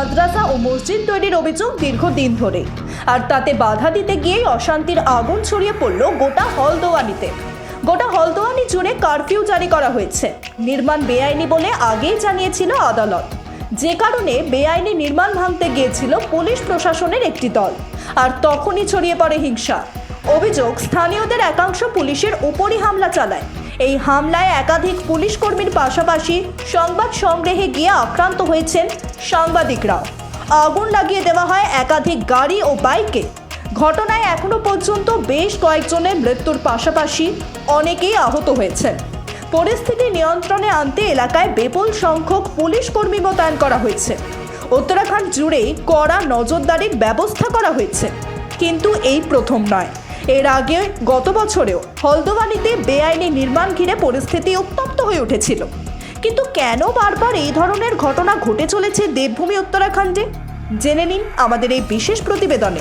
মাদ্রাসা ও মসজিদ তৈরির অভিযোগ দীর্ঘদিন ধরে। আর তাতে বাধা দিতে গিয়েই অশান্তির আগুন ছড়িয়ে পড়ল গোটা হলদোয়ানিতে। গোটা হলদোয়ানি জুড়ে কারফিউ জারি করা হয়েছে। নির্মাণ বেআইনি বলে আগেই জানিয়েছিল আদালত। যে কারণে বেআইনি নির্মাণ ভাঙতে গিয়েছিল পুলিশ প্রশাসনের একটি দল। আর তখনই ছড়িয়ে পড়ে হিংসা। অভিযোগ, স্থানীয়দের একাংশ পুলিশের উপরই হামলা চালায়। এই হামলায় একাধিক পুলিশ কর্মীর পাশাপাশি সংবাদ সংগ্রহে গিয়ে আক্রান্ত হয়েছেন সাংবাদিকরাও। আগুন লাগিয়ে দেওয়া হয় একাধিক গাড়ি ও বাইকে। ঘটনায় এখনও পর্যন্ত বেশ কয়েকজনের মৃত্যুর পাশাপাশি অনেকেই আহত হয়েছেন। পরিস্থিতি নিয়ন্ত্রণে আনতে এলাকায় বিপুল সংখ্যক পুলিশ কর্মী মোতায়েন করা হয়েছে। উত্তরাখণ্ড জুড়েই কড়া নজরদারির ব্যবস্থা করা হয়েছে। কিন্তু এই প্রথম নয়। এর আগে গত বছরেও হলদোয়ানিতে বেআইনি নির্মাণ ঘিরে পরিস্থিতি উত্তপ্ত হয়ে উঠেছিল। কিন্তু কেন বারবার এই ধরনের ঘটনা ঘটে চলেছে দেবভূমি উত্তরাখণ্ডে? জেনে নিন আমাদের এই বিশেষ প্রতিবেদনে।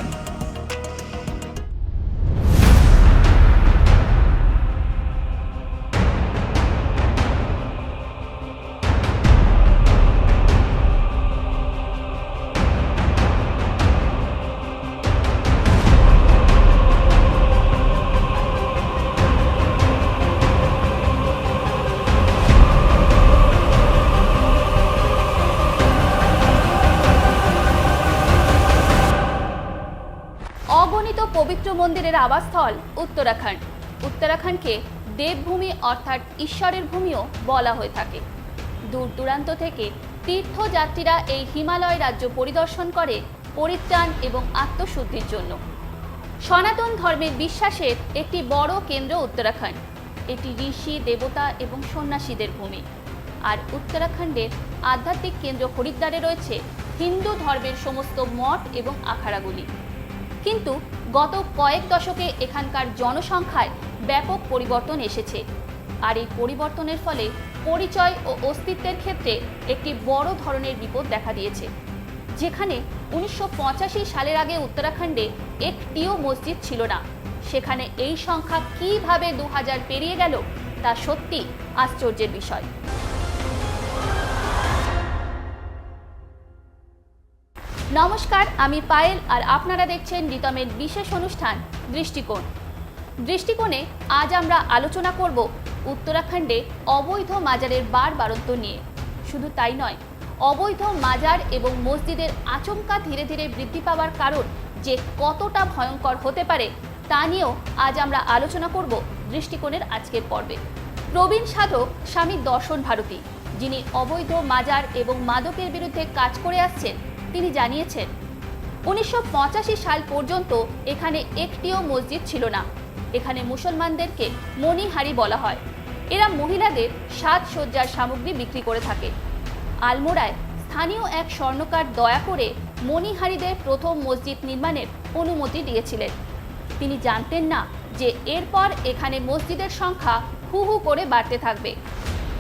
পবিত্র মন্দিরের আবাসস্থল উত্তরাখণ্ড। উত্তরাখণ্ডকে দেবভূমি অর্থাৎ ঈশ্বরের ভূমিও বলা হয়ে থাকে। দূর দূরান্ত থেকে তীর্থযাত্রীরা এই হিমালয় রাজ্য পরিদর্শন করে পরিত্রাণ এবং আত্মশুদ্ধির জন্য। সনাতন ধর্মের বিশ্বাসের একটি বড় কেন্দ্র উত্তরাখণ্ড। এটি ঋষি, দেবতা এবং সন্ন্যাসীদের ভূমি। আর উত্তরাখণ্ডের আধ্যাত্মিক কেন্দ্র হরিদ্বারে রয়েছে হিন্দু ধর্মের সমস্ত মঠ এবং আখাড়াগুলি। কিন্তু গত কয়েক দশকে এখানকার জনসংখ্যায় ব্যাপক পরিবর্তন এসেছে। আর এই পরিবর্তনের ফলে পরিচয় ও অস্তিত্বের ক্ষেত্রে একটি বড় ধরনের বিপদ দেখা দিয়েছে। যেখানে উনিশশো পঁচাশি সালের আগে উত্তরাখণ্ডে একটিও মসজিদ ছিল না। সেখানে এই সংখ্যা কীভাবে দু হাজার পেরিয়ে গেল তা সত্যি আশ্চর্যের বিষয়। নমস্কার, আমি পায়েল আর আপনারা দেখছেন রিতমের বিশেষ অনুষ্ঠান, দৃষ্টিকোণ। দৃষ্টিকোণে আজ আমরা আলোচনা করব উত্তরাখণ্ডে অবৈধ মাজারের বার বারন্ত নিয়ে। শুধু তাই নয়, অবৈধ মাজার এবং মসজিদের আচমকা ধীরে ধীরে বৃদ্ধি পাওয়ার কারণ যে কতটা ভয়ঙ্কর হতে পারে, তা নিয়েও আজ আমরা আলোচনা করব দৃষ্টিকোণের আজকের পর্বে। প্রবীণ সাধক স্বামী দর্শন ভারতী, যিনি অবৈধ মাজার এবং মাদকের বিরুদ্ধে কাজ করে আসছেন তিনি জানিয়েছেন, উনিশশো পঁচাশি সাল পর্যন্ত এখানে একটিও মসজিদ ছিল না। এখানে মুসলমানদেরকে মণিহারি বলা হয়। এরা মহিলাদের সাজসজ্জার সামগ্রী বিক্রি করে থাকে। আলমোড়ায় স্থানীয় এক স্বর্ণকার দয়া করে মণিহারিদের প্রথম মসজিদ নির্মাণের অনুমতি দিয়েছিলেন। তিনি জানতেন না যে এরপর এখানে মসজিদের সংখ্যা হু হু করে বাড়তে থাকবে।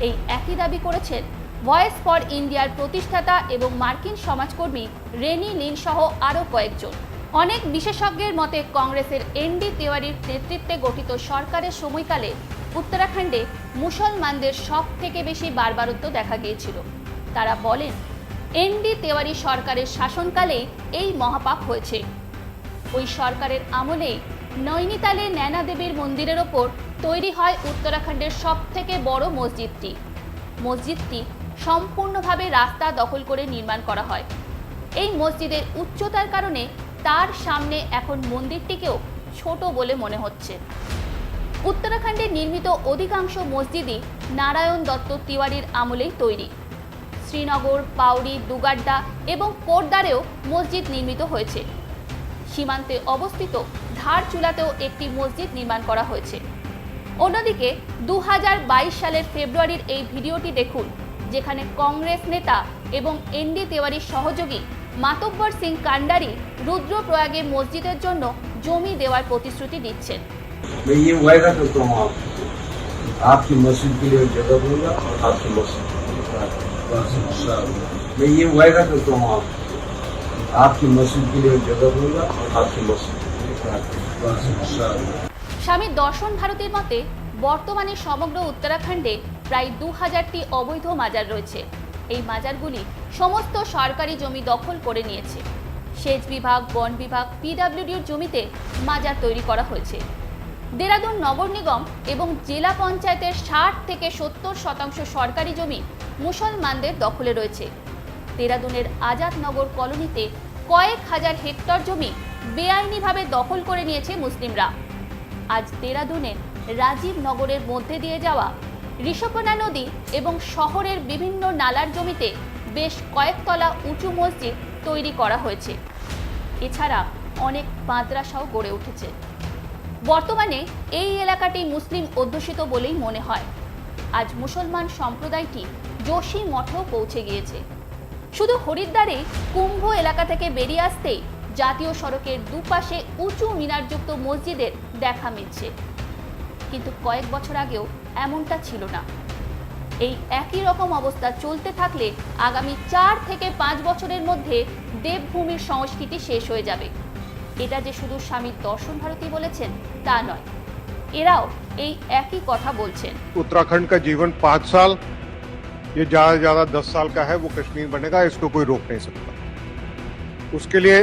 এই একই দাবি করেছেন ভয়েস ফর ইন্ডিয়ার প্রতিষ্ঠাতা এবং মার্কিন সমাজকর্মী রেনি লিন সহ আরও কয়েকজন। অনেক বিশেষজ্ঞের মতে কংগ্রেসের এনডি তিওয়ারির নেতৃত্বে গঠিত সরকারের সময়কালে উত্তরাখণ্ডে মুসলমানদের সব থেকে বেশি বারবারত্ব দেখা গিয়েছিল। তারা বলেন, এনডি তেওয়ারি সরকারের শাসনকালেই এই মহাপাপ হয়েছে। ওই সরকারের আমলেই নৈনিতালে ন্যানা দেবীর মন্দিরের ওপর তৈরি হয় উত্তরাখণ্ডের সব থেকে বড় মসজিদটি। মসজিদটি সম্পূর্ণভাবে রাস্তা দখল করে নির্মাণ করা হয়। এই মসজিদের উচ্চতার কারণে তার সামনে এখন মন্দিরটিকেও ছোট বলে মনে হচ্ছে। উত্তরাখণ্ডে নির্মিত অধিকাংশ মসজিদই নারায়ণ দত্ত তিওয়ারির আমলেই তৈরি। শ্রীনগর পাউরি দুগাড্ডা এবং কোটদারেও মসজিদ নির্মিত হয়েছে। সীমান্তে অবস্থিত ধারচুলাতেও একটি মসজিদ নির্মাণ করা হয়েছে। অন্যদিকে দু হাজার বাইশ সালের ফেব্রুয়ারির এই ভিডিওটি দেখুন। যেখানে কংগ্রেস নেতা এবং এনডি তেওয়ারির সহযোগী মাতব্বর সিং কান্ডারি রুদ্রপ্রয়াগে মসজিদের জন্য জমি দেওয়ার প্রতিশ্রুতি দিচ্ছেন मैं ये वायदा करता हूँ आपको आपकी मस्जिद के लिए जगह दूंगा और आपकी मस्जिद के लिए बस, इंशाअल्लाह। मैं ये वायदा करता हूँ आपको आपकी मस्जिद के लिए जगह दूंगा और आपकी मस्जिद के लिए बस, इंशाअल्लाह। স্বামী দর্শন ভারতীর মতে বর্তমানে সমগ্র উত্তরাখণ্ডে প্রায় দু হাজারটি অবৈধ মাজার রয়েছে। এই মাজারগুলি সমস্ত সরকারি জমি দখল করে নিয়েছে। সেচ বিভাগ, বন বিভাগ, পিডাব্লিউডির জমিতে মাজার তৈরি করা হয়েছে। দেরাদুন নগর নিগম এবং জেলা পঞ্চায়েতের ষাট থেকে সত্তর শতাংশ সরকারি জমি মুসলমানদের দখলে রয়েছে। দেরাদুনের আজাদনগর কলোনিতে কয়েক হাজার হেক্টর জমি বেআইনিভাবে দখল করে নিয়েছে মুসলিমরা। আজ দেরাদুনের রাজীব নগরের মধ্যে দিয়ে যাওয়া ঋষপনা নদী এবং শহরের বিভিন্ন নালার জমিতে বেশ কয়েকতলা উঁচু মসজিদ তৈরি করা হয়েছে। এছাড়া অনেক মাদ্রাসাও গড়ে উঠেছে। বর্তমানে এই এলাকাটি মুসলিম অধ্যুষিত বলেই মনে হয়। আজ মুসলমান সম্প্রদায়টি যোশী মঠেও পৌঁছে গিয়েছে। শুধু হরিদ্বারে কুম্ভ এলাকা থেকে বেরিয়ে আসতেই জাতীয় সড়কের দুপাশে উঁচু মিনারযুক্ত মসজিদের দেখা মিলছে। কিন্তু কয়েক বছর আগেও এমনটা ছিল না এই একই রকম অবস্থা চলতে থাকলে আগামী চার থেকে পাঁচ বছরের মধ্যে দেবভূমির সংস্কৃতি শেষ হয়ে যাবে এটা যে শুধু স্বামী দর্শন ভারতী বলেছেন তা নয় এরাও এই একই কথা বলছেন उत्तराखंड का जीवन पाँच साल ये ज़्यादा से ज़्यादा दस साल का है वो कश्मीर बनेगा इसको कोई रोक नहीं सकता उसके लिए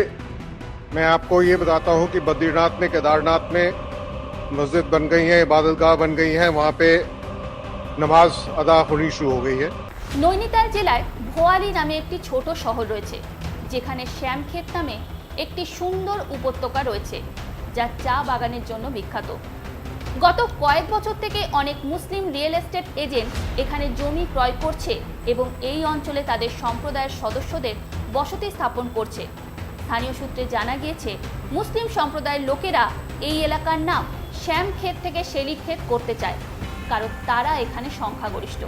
मैं आपको ये बताता हूँ कि बद्रीनाथ में केदारनाथ में मस्जिद बन गई है इबादत गाह बन गई है वहाँ पे नमाज अदा होनी शुरू हो गई है নৈনিতাল জেলায় ভোয়ালি নামে একটি ছোট শহর রয়েছে যেখানে শ্যামক্ষেত নামে একটি সুন্দর উপত্যকা রয়েছে যা চা বাগানের জন্য বিখ্যাত গত কয়েক বছর থেকে অনেক মুসলিম রিয়েল এস্টেট এজেন্ট এখানে জমি ক্রয় করছে এবং এই অঞ্চলে তাদের সম্প্রদায়ের সদস্যদের বসতি স্থাপন করছে স্থানীয় সূত্রে জানা গিয়েছে মুসলিম সম্প্রদায়ের লোকেরা এই এলাকার নাম শ্যামক্ষেত থেকে শেলি ক্ষেত করতে চায়, কারণ তারা এখানে সংখ্যাগরিষ্ঠ।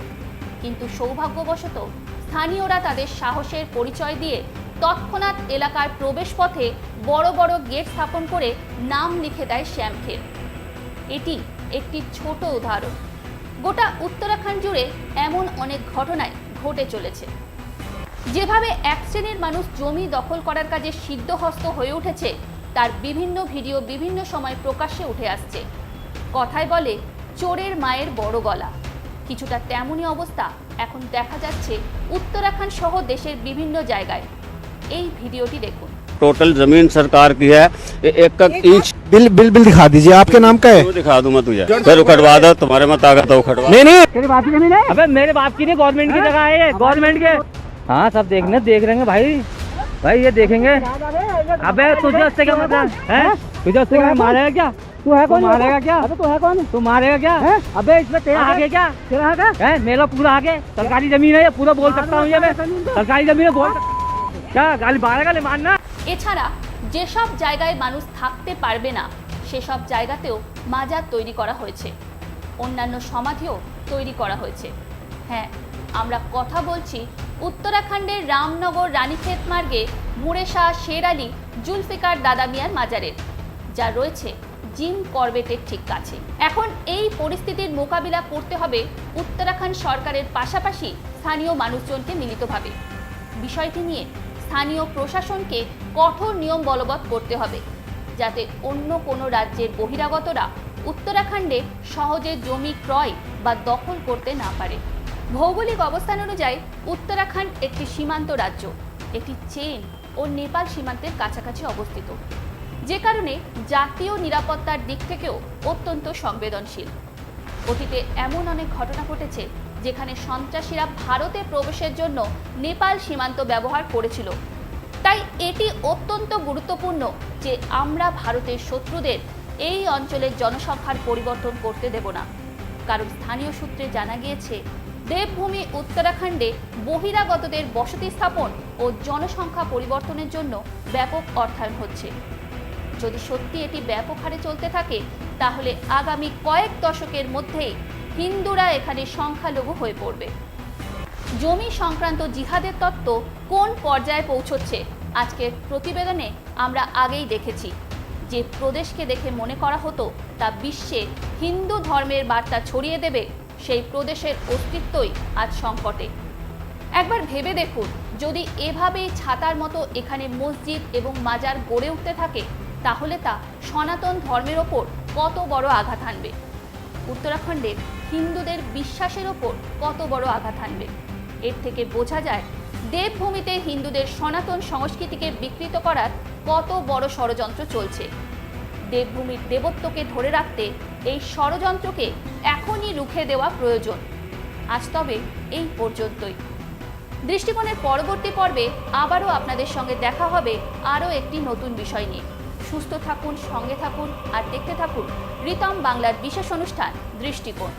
কিন্তু সৌভাগ্যবশত স্থানীয়রা তাদের সাহসের পরিচয় দিয়ে তৎক্ষণাৎ এলাকার প্রবেশপথে বড় বড় গেট স্থাপন করে নাম লিখে দেয় শ্যামক্ষেত এটি একটি ছোট উদাহরণ। গোটা উত্তরাখণ্ড জুড়ে এমন অনেক ঘটনায় ঘটে চলেছে। যেভাবে এক শ্রেণির মানুষ জমি দখল করার কাজে সিদ্ধহস্ত হয়ে উঠেছে তার বিভিন্ন ভিডিও বিভিন্ন সময় প্রকাশ্যে উঠে আসছে কথায় বলে চোরের মায়ের বড় গলা কিছুটা তেমনই অবস্থা এখন দেখা যাচ্ছে উত্তরাখণ্ড সহ দেশের বিভিন্ন জায়গায় এই ভিডিওটি দেখুন टोटल जमीन सरकार की है ए- एक एक इंच बिल बिल बिल दिखा दीजिए आपके नाम का है क्यों दिखा दूं मैं तुझे फिर उखड़वा दो तुम्हारे में ताकत है उखड़वा नहीं नहीं तेरी बाप की जमीन है अबे मेरे बाप की नहीं गवर्नमेंट की जगह है ये गवर्नमेंट के हाँ सब देखने देख रहे हैं भाई भाई ये देखेंगे अबे तुझे उससे क्या मतलब है तुझे उससे क्या मारेगा क्या तू है कौन मारेगा क्या अबे तू है कौन तू मारेगा क्या अबे इसमें तेरा आगे क्या तेरा आगे है मेरा पूरा आगे सरकारी जमीन है ये पूरा बोल सकता हूँ ये मैं सरकारी जमीन है बोल सकता- क्या गाली मारेगा ले मारना এছাড়া যেসব জায়গায় মানুষ থাকতে পারবে না সেসব জায়গাতেও মাজার তৈরি করা হয়েছে অন্যান্য সমাধিও তৈরি করা হয়েছে হ্যাঁ আমরা কথা বলছি উত্তরাখণ্ডের রামনগর রানীক্ষেত মার্গে মুরেশা শের আলী, জুলফিকার দাদা মিয়ার মাজারের, যা রয়েছে জিম করবেটের ঠিক কাছে। এখন এই পরিস্থিতির মোকাবিলা করতে হবে উত্তরাখণ্ড সরকারের পাশাপাশি স্থানীয় মানুষজনকে মিলিতভাবে। বিষয়টি নিয়ে স্থানীয় প্রশাসনকে কঠোর নিয়ম বলবৎ করতে হবে, যাতে অন্য কোনো রাজ্যের বহিরাগতরা উত্তরাখণ্ডে সহজে জমি ক্রয় বা দখল করতে না পারে। ভৌগোলিক অবস্থান অনুযায়ী উত্তরাখণ্ড একটি সীমান্ত রাজ্য। একটি চেন ও নেপাল সীমান্তের কাছাকাছি অবস্থিত। যে কারণে জাতীয় নিরাপত্তার দিক থেকেও অত্যন্ত সংবেদনশীল। অতীতে এমন অনেক ঘটনা ঘটেছে যেখানে সন্ত্রাসীরা ভারতে প্রবেশের জন্য নেপাল সীমান্ত ব্যবহার করেছিল। তাই এটি অত্যন্ত গুরুত্বপূর্ণ যে আমরা ভারতের শত্রুদের এই অঞ্চলের জনসংখ্যার পরিবর্তন করতে দেব না। কারণ স্থানীয় সূত্রে জানা গিয়েছে দেবভূমি উত্তরাখণ্ডে বহিরাগতদের বসতি স্থাপন ও জনসংখ্যা পরিবর্তনের জন্য ব্যাপক অর্থায়ন হচ্ছে। যদি সত্যি এটি ব্যাপক হারে চলতে থাকে, তাহলে আগামী কয়েক দশকের মধ্যেই হিন্দুরা এখানে সংখ্যালঘু হয়ে পড়বে। জমি সংক্রান্ত জিহাদের তত্ত্ব কোন পর্যায়ে পৌঁছচ্ছে, আজকের প্রতিবেদনে আমরা আগেই দেখেছি। যে প্রদেশকে দেখে মনে করা হতো, তা বিশ্বে হিন্দু ধর্মের বার্তা ছড়িয়ে দেবে সেই প্রদেশের অস্তিত্বই আজ সংকটে। একবার ভেবে দেখুন, যদি এভাবেই ছাতার মতো এখানে মসজিদ এবং মাজার গড়ে উঠতে থাকে, তাহলে তা সনাতন ধর্মের ওপর কত বড় আঘাত হানবে? উত্তরাখণ্ডের হিন্দুদের বিশ্বাসের ওপর কত বড় আঘাত আনবে এর থেকে বোঝা যায়, দেবভূমিতে হিন্দুদের সনাতন সংস্কৃতিকে বিকৃত করার কত বড় ষড়যন্ত্র চলছে। দেবভূমির দেবত্বকে ধরে রাখতে এই ষড়যন্ত্রকে এখনই রুখে দেওয়া প্রয়োজন। আজ তবে এই পর্যন্তই। দৃষ্টিকোণের পরবর্তী পর্বে আবারও আপনাদের সঙ্গে দেখা হবে আরও একটি নতুন বিষয় নিয়ে। সুস্থ থাকুন, সঙ্গে থাকুন আর দেখতে থাকুন রিতম বাংলার বিশেষ অনুষ্ঠান দৃষ্টিকোণ।